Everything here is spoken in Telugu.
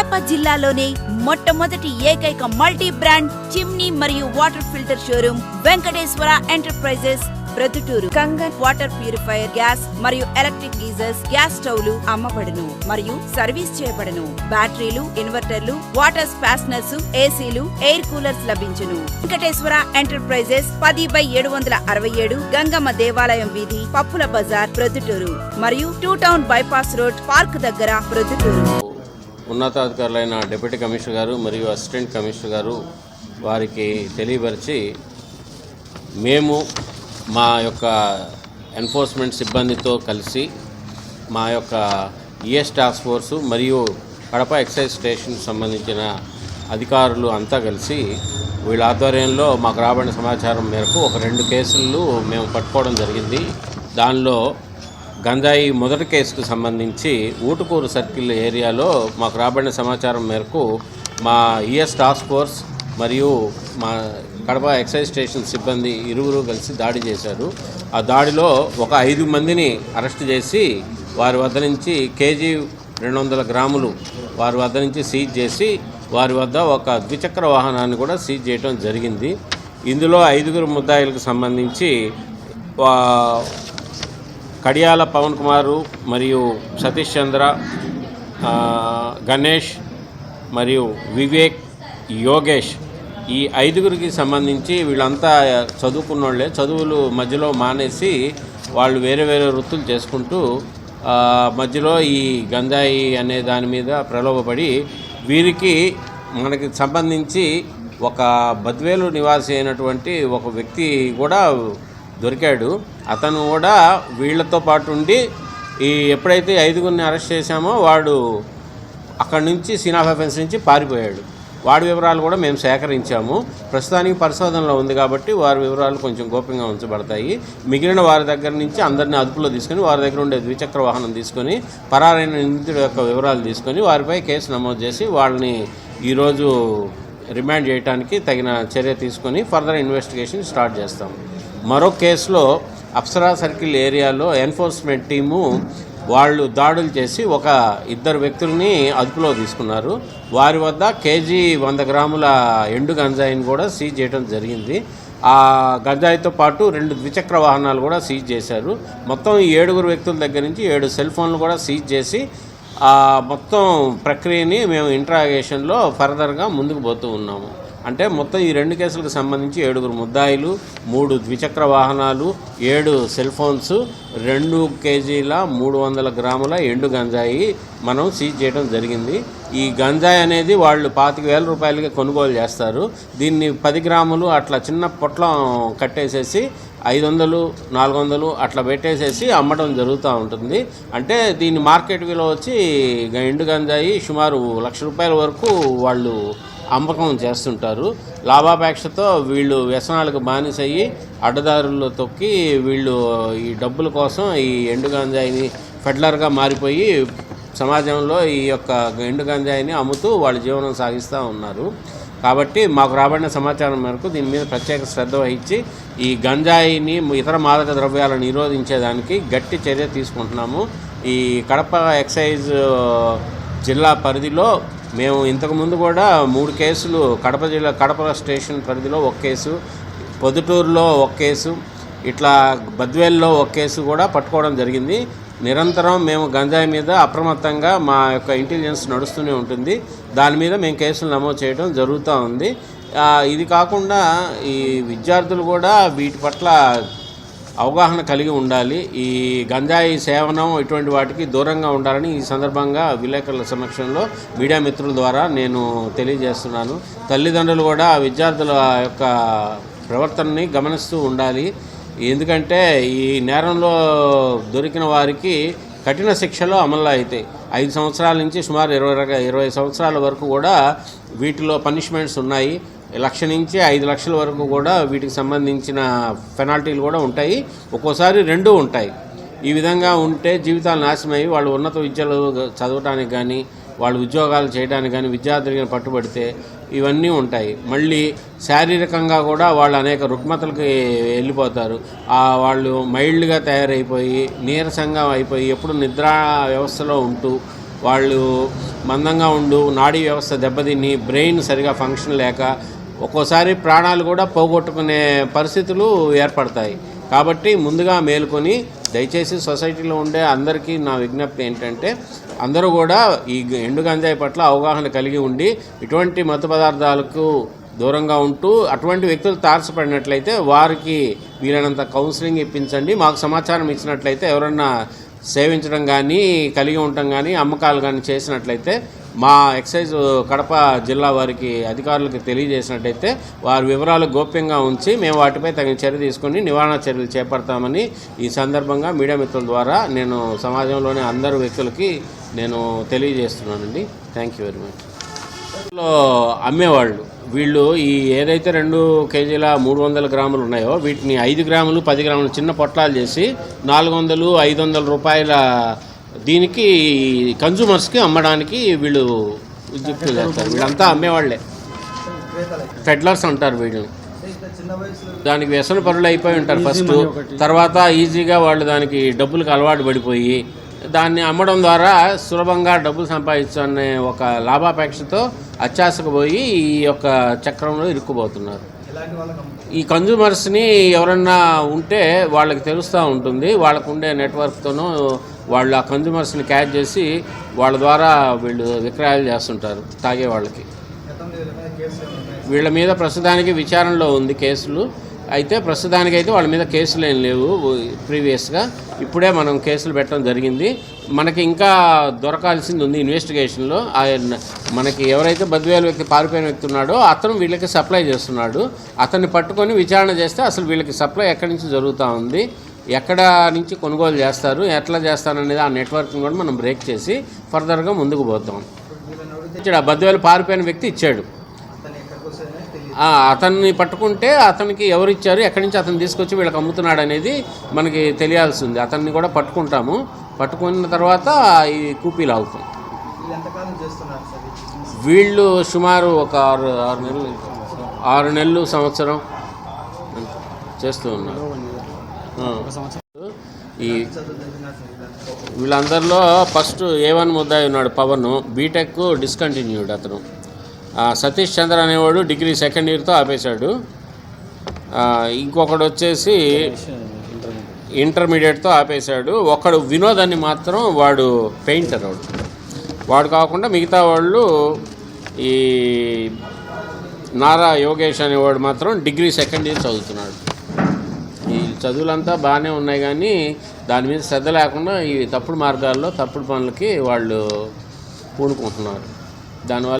కడప జిల్లాలోనే మొట్టమొదటి ఏకైక మల్టీ బ్రాండ్ చిమ్నీ మరియు water filter showroom Venkateswara enterprises Proddatur Kangen water purifier gas మరియు ఎలక్ట్రిక్ గీజర్స్ గ్యాస్ స్టవ్లు అమ్మబడును మరియు సర్వీస్ చేయబడును. బ్యాటరీలు ఇన్వర్టర్లు వాటర్ స్పాస్నర్స్ ఏసీలు ఎయిర్ కూలర్స్ లభించును. వెంకటేశ్వర ఎంటర్ప్రైజెస్ పది బై ఏడు వందల అరవై ఏడు గంగమ్మ దేవాలయం వీధి పప్పుల బజార్ ప్రొద్దుటూరు మరియు two town bypass road park దగ్గర ప్రొద్దుటూరు. ఉన్నతాధికారులైన డిప్యూటీ కమిషనర్ గారు మరియు అసిస్టెంట్ కమిషనర్ గారు వారికి తెలియపరిచి మేము మా యొక్క ఎన్ఫోర్స్మెంట్ సిబ్బందితో కలిసి మా యొక్క ఈఎస్ టాస్క్ ఫోర్సు మరియు కడప ఎక్సైజ్ స్టేషన్ సంబంధించిన అధికారులు అంతా కలిసి వీళ్ళ ఆధ్వర్యంలో మాకు రాబడిన సమాచారం మేరకు ఒక రెండు కేసులు మేము పట్టుకోవడం జరిగింది. దానిలో గంజాయి మొదటి కేసుకు సంబంధించి ఊటుకూరు సర్కిల్ ఏరియాలో మాకు రాబడిన సమాచారం మేరకు మా ఈఎస్ టాస్క్ ఫోర్స్ మరియు మా కడప ఎక్సైజ్ స్టేషన్ సిబ్బంది ఇరువురు కలిసి దాడి చేశారు. ఆ దాడిలో ఒక ఐదు మందిని అరెస్ట్ చేసి వారి వద్ద నుంచి కేజీ రెండు వందల గ్రాములు వారి వద్ద నుంచి సీజ్ చేసి వారి వద్ద ఒక ద్విచక్ర వాహనాన్ని కూడా సీజ్ చేయడం జరిగింది. ఇందులో ఐదుగురు ముద్దాయిలకు సంబంధించి కడియాల పవన్ కుమారు మరియు సతీష్ చంద్ర గణేష్ మరియు వివేక్ యోగేష్ ఈ ఐదుగురికి సంబంధించి వీళ్ళంతా చదువుకున్న వాళ్ళే చదువులు మధ్యలో మానేసి వాళ్ళు వేరే వేరే వృత్తులు చేసుకుంటూ మధ్యలో ఈ గంజాయి అనే దాని మీద ప్రలోభపడి వీరికి మనకి సంబంధించి ఒక బద్వేలు నివాసి అయినటువంటి ఒక వ్యక్తి కూడా దొరికాడు. అతను కూడా వీళ్ళతో పాటు ఉండి ఈ ఎప్పుడైతే ఐదుగురిని అరెస్ట్ చేశామో వాడు అక్కడి నుంచి సీనాఫ్ అఫెన్స్ నుంచి పారిపోయాడు. వాడి వివరాలు కూడా మేము సేకరించాము. ప్రస్తుతానికి పరిశోధనలో ఉంది కాబట్టి వారి వివరాలు కొంచెం గోప్యంగా ఉంచబడతాయి. మిగిలిన వారి దగ్గర నుంచి అందరిని అదుపులో తీసుకొని వారి దగ్గర ఉండే ద్విచక్ర వాహనం తీసుకొని పరారైన నిందితుడి యొక్క వివరాలు తీసుకొని వారిపై కేసు నమోదు చేసి వాళ్ళని ఈరోజు రిమాండ్ చేయడానికి తగిన చర్య తీసుకొని ఫర్దర్ ఇన్వెస్టిగేషన్ స్టార్ట్ చేస్తాము మరో కేసులో అప్సరా సర్కిల్ ఏరియాలో ఎన్ఫోర్స్మెంట్ టీము వాళ్ళు దాడులు చేసి ఒక ఇద్దరు వ్యక్తుల్ని అదుపులో తీసుకున్నారు. వారి వద్ద కేజీ వంద గ్రాముల ఎండు గంజాయిని కూడా సీజ్ చేయడం జరిగింది. ఆ గంజాయితో పాటు రెండు ద్విచక్ర వాహనాలు కూడా సీజ్ చేశారు. మొత్తం ఈ ఏడుగురు వ్యక్తుల దగ్గర నుంచి ఏడు సెల్ ఫోన్లు కూడా సీజ్ చేసి మొత్తం ప్రక్రియని మేము ఇంట్రాగేషన్లో ఫర్దర్గా ముందుకు పోతూ ఉన్నాము. అంటే మొత్తం ఈ రెండు కేసులకు సంబంధించి ఏడుగురు ముద్దాయిలు మూడు ద్విచక్ర వాహనాలు ఏడు సెల్ ఫోన్స్ రెండు కేజీల మూడు వందల గ్రాముల ఎండు గంజాయి మనం సీజ్ చేయడం జరిగింది. ఈ గంజాయి అనేది వాళ్ళు పాతిక వేల రూపాయలకి కొనుగోలు చేస్తారు. దీన్ని పది గ్రాములు అట్లా చిన్న పొట్లం కట్టేసేసి ఐదు వందలు నాలుగు వందలు అట్లా పెట్టేసేసి అమ్మడం జరుగుతూ ఉంటుంది. అంటే దీని మార్కెట్ విలువ వచ్చి ఎండు గంజాయి సుమారు లక్ష రూపాయల వరకు వాళ్ళు అమ్మకం చేస్తుంటారు. లాభాపేక్షతో వీళ్ళు వ్యసనాలకు బానిసయ్యి అడ్డదారుల్లో తొక్కి వీళ్ళు ఈ డబ్బుల కోసం ఈ ఎండు గంజాయిని ఫెడ్లర్గా మారిపోయి సమాజంలో ఈ యొక్క ఎండు గంజాయిని అమ్ముతూ వాళ్ళ జీవనం సాగిస్తూ ఉన్నారు. కాబట్టి మాకు రాబడిన సమాచారం మేరకు దీని మీద ప్రత్యేక శ్రద్ధ వహించి ఈ గంజాయిని ఇతర మాదక ద్రవ్యాలను నిరోధించేదానికి గట్టి చర్య తీసుకుంటున్నాము. ఈ కడప ఎక్సైజ్ జిల్లా పరిధిలో మేము ఇంతకుముందు కూడా మూడు కేసులు కడప జిల్లా కడప స్టేషన్ పరిధిలో ఒక కేసు పొద్దుటూరులో ఒక కేసు ఇట్లా బద్వేల్లో ఒక కేసు కూడా పట్టుకోవడం జరిగింది. నిరంతరం మేము గంజాయి మీద అప్రమత్తంగా మా యొక్క ఇంటెలిజెన్స్ నడుస్తూనే ఉంటుంది. దాని మీద మేము కేసులు నమోదు చేయడం జరుగుతూ ఉంది. ఇది కాకుండా ఈ విద్యార్థులు కూడా వీటి పట్ల అవగాహన కలిగి ఉండాలి. ఈ గంజాయి సేవనం ఇటువంటి వాటికి దూరంగా ఉండాలని ఈ సందర్భంగా విలేకరుల సమక్షంలో మీడియా మిత్రుల ద్వారా నేను తెలియజేస్తున్నాను. తల్లిదండ్రులు కూడా విద్యార్థుల యొక్క ప్రవర్తనని గమనిస్తూ ఉండాలి. ఎందుకంటే ఈ నేరంలో దొరికిన వారికి కఠిన శిక్షలు అమల్లో అవుతాయి ఐదు సంవత్సరాల నుంచి సుమారు ఇరవై ఇరవై సంవత్సరాల వరకు కూడా వీటిలో పనిష్మెంట్స్ ఉన్నాయి. లక్ష నుంచి ఐదు లక్షల వరకు కూడా వీటికి సంబంధించిన పెనాల్టీలు కూడా ఉంటాయి. ఒక్కోసారి రెండు ఉంటాయి. ఈ విధంగా ఉంటే జీవితాలు నాశనమయ్యి వాళ్ళు ఉన్నత విద్యలు చదవటానికి కానీ వాళ్ళు ఉద్యోగాలు చేయడానికి కానీ విద్యార్థులకి పట్టుబడితే ఇవన్నీ ఉంటాయి. మళ్ళీ శారీరకంగా కూడా వాళ్ళు అనేక రుగ్మతలకి వెళ్ళిపోతారు. వాళ్ళు మైల్డ్గా తయారైపోయి నీరసంగా అయిపోయి ఎప్పుడు నిద్రా వ్యవస్థలో ఉంటూ వాళ్ళు మందంగా ఉండు నాడీ వ్యవస్థ దెబ్బతిని బ్రెయిన్ సరిగా ఫంక్షన్ లేక ఒక్కోసారి ప్రాణాలు కూడా పోగొట్టుకునే పరిస్థితులు ఏర్పడతాయి. కాబట్టి ముందుగా మేలుకొని దయచేసి సొసైటీలో ఉండే అందరికీ నా విజ్ఞప్తి ఏంటంటే అందరూ కూడా ఈ ఎండు గంజాయి పట్ల అవగాహన కలిగి ఉండి ఇటువంటి మత్తు పదార్థాలకు దూరంగా ఉంటూ అటువంటి వ్యక్తులు తారసపడినట్లయితే వారికి వీలైనంత కౌన్సిలింగ్ ఇప్పించండి. మాకు సమాచారం ఇచ్చినట్లయితే ఎవరన్నా సేవించడం కానీ కలిగి ఉండటం కానీ అమ్మకాలు కానీ చేసినట్లయితే మా ఎక్సైజ్ కడప జిల్లా వారికి అధికారులకు తెలియజేసినట్టయితే వారి వివరాలు గోప్యంగా ఉంచి మేము వాటిపై తగిన చర్య తీసుకుని నివారణ చర్యలు చేపడతామని ఈ సందర్భంగా మీడియా మిత్రుల ద్వారా నేను సమాజంలోని అందరు వ్యక్తులకి నేను తెలియజేస్తున్నానండి. థ్యాంక్ యూ వెరీ మచ్ అమ్మేవాళ్ళు వీళ్ళు ఈ ఏదైతే రెండు కేజీల మూడు వందల గ్రాములు ఉన్నాయో వీటిని ఐదు గ్రాములు పది గ్రాములు చిన్న పొట్లాలు చేసి నాలుగు వందలు ఐదు వందల రూపాయల దీనికి కన్జ్యూమర్స్కి అమ్మడానికి వీళ్ళు విజ్ఞప్తి చేస్తారు. వీళ్ళంతా అమ్మేవాళ్ళే. ఫెడ్లర్స్ అంటారు వీళ్ళని. దానికి వ్యసన పరులు అయిపోయి ఉంటారు ఫస్ట్ తర్వాత ఈజీగా వాళ్ళు దానికి డబ్బులకు అలవాటు పడిపోయి దాన్ని అమ్మడం ద్వారా సులభంగా డబ్బులు సంపాదించనే ఒక లాభాపేక్షతో అత్యాశకు పోయి ఈ యొక్క చక్రంలో ఇరుక్కుపోతున్నారు. ఈ కన్జ్యూమర్స్ని ఎవరన్నా ఉంటే వాళ్ళకి తెలుస్తూ ఉంటుంది. వాళ్ళకు ఉండే నెట్వర్క్తోనూ వాళ్ళు ఆ కన్జ్యూమర్స్ని క్యాచ్ చేసి వాళ్ళ ద్వారా వీళ్ళు విక్రయాలు చేస్తుంటారు తాగే వాళ్ళకి. వీళ్ళ మీద ప్రస్తుతానికి విచారణలో ఉంది కేసులు. అయితే ప్రస్తుతానికి అయితే వాళ్ళ మీద కేసులు ఏం లేవు. ప్రీవియస్గా ఇప్పుడే మనం కేసులు పెట్టడం జరిగింది. మనకి ఇంకా దొరకాల్సింది ఉంది ఇన్వెస్టిగేషన్లో ఆయన మనకి ఎవరైతే బద్వేలు వ్యక్తి పారిపోయిన వ్యక్తి ఉన్నాడో అతను వీళ్ళకి సప్లై చేస్తున్నాడు. అతన్ని పట్టుకొని విచారణ చేస్తే అసలు వీళ్ళకి సప్లై ఎక్కడి నుంచి జరుగుతూ ఉంది? ఎక్కడ నుంచి కొనుగోలు చేస్తారు? ఎట్లా చేస్తారనేది ఆ నెట్వర్క్ని కూడా మనం బ్రేక్ చేసి ఫర్దర్గా ముందుకు పోతాం. ఇచ్చాడు ఆ బద్వేలు పారిపోయిన వ్యక్తి ఇచ్చాడు. అతన్ని పట్టుకుంటే అతనికి ఎవరు ఇచ్చారు ఎక్కడి నుంచి అతను తీసుకొచ్చి వీళ్ళకి అమ్ముతున్నాడు అనేది మనకి తెలియాల్సి ఉంది అతన్ని కూడా పట్టుకుంటాము. పట్టుకున్న తర్వాత ఈ కూపీలు అవుతాం వీళ్ళు సుమారు ఒక ఆరు ఆరు నెలలు ఆరు నెలలు సంవత్సరం చేస్తూ ఉన్నారు. ఈ వీళ్ళందరిలో ఫస్ట్ ఏ వన్ ముద్దాయి ఉన్నాడు పవన్. బీటెక్ డిస్కంటిన్యూడ్ అతను. సతీష్ చంద్ర అనేవాడు డిగ్రీ సెకండ్ ఇయర్తో ఆపేశాడు. ఇంకొకడు వచ్చేసి ఇంటర్మీడియట్తో ఆపేశాడు. ఒకడు వినోద్ అని మాత్రం వాడు పెయింటర్ వాడు. వాడు కాకుండా మిగతా వాళ్ళు ఈ నారా యోగేష్ అనేవాడు మాత్రం డిగ్రీ సెకండ్ ఇయర్ చదువుతున్నాడు. ఈ చదువులంతా బాగానే ఉన్నాయి కానీ దాని మీద శ్రద్ధ లేకుండా ఈ తప్పుడు మార్గాల్లో తప్పుడు పనులకి వాళ్ళు పూనుకుంటున్నారు. దానివల్ల